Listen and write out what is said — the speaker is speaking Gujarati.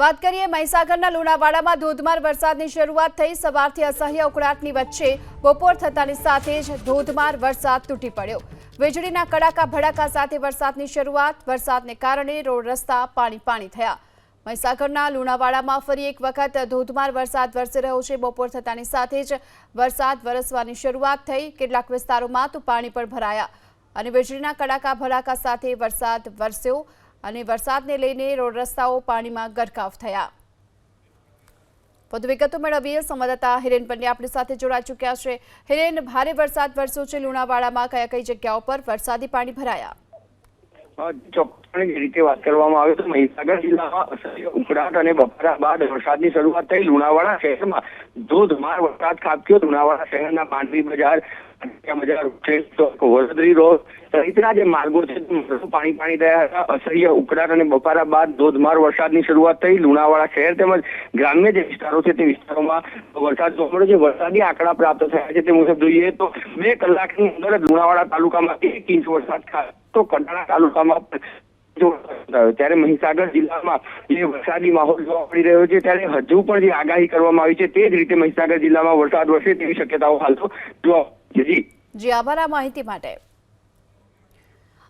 વાત કરીએ મહીસાગરના લુણાવાડામાં ધોધમાર વરસાદની શરૂઆત થઈ. સવારથી અસહ્ય ઉકળાટની વચ્ચે બપોર થતાની સાથે જ ધોધમાર વરસાદ તૂટી પડ્યો. વીજળીના કડાકા ભડાકા સાથે વરસાદની શરૂઆત. વરસાદને કારણે રોડ રસ્તા પાણી પાણી થયા. મહીસાગરના લુણાવાડામાં ફરી એક વખત ધોધમાર વરસાદ વરસી રહ્યો છે. બપોર થતાની સાથે જ વરસાદ વરસવાની શરૂઆત થઈ. કેટલાક વિસ્તારોમાં તો પાણી પણ ભરાયા અને વીજળીના કડાકા ભડાકા સાથે વરસાદ વરસ્યો. અને વરસાદને લઈને રોડ રસ્તાઓ પાણીમાં ગરકાવ થયા. વધુ વિગતો મેળવીએ. સંવાદદાતા હિરેન પંડ્યા આપણી સાથે જોડાઈ ચૂક્યા છે. હિરેન, ભારે વરસાદ વરસ્યો છે લુણાવાડામાં. કયા કઈ જગ્યાઓ પર વરસાદી પાણી ભરાયા? ચોક્કસ રીતે વાત કરવામાં આવે તો મહીસાગર જિલ્લામાં બાદ વરસાદની શરૂઆત થઈ. લુણાવાડા શહેરમાં ધોધમાર વરસાદ ખાબક્યો. લુણાવાડા શહેરના માંડવી બજાર બજાર વડોદરી રોડ સહિતના જે માર્ગો છે પાણી પાણી રહ્યા હતા, અસહ્ય ઉકળાટ અને બપારા બાદ ધોધમાર વરસાદની શરૂઆત થઈ. લુણાવાડા શહેર તેમજ ગ્રામ્ય જે વિસ્તારો છે, તે વિસ્તારોમાં વરસાદ જોવા છે. વરસાદી આંકડા પ્રાપ્ત થયા છે તે મુજબ જોઈએ તો બે કલાકની અંદર લુણાવાડા તાલુકામાં એક ઇંચ વરસાદ તો કડાણા તાલુકામાં. ત્યારે મહીસાગર જિલ્લામાં જે વરસાદી માહોલ જોવા મળી રહ્યો છે, ત્યારે હજુ પણ જે આગાહી કરવામાં આવી છે, તે જ રીતે મહીસાગર જિલ્લામાં વરસાદ વરસે તેવી શક્યતાઓ હાલ તો જી. જી, આભાર આ માહિતી માટે.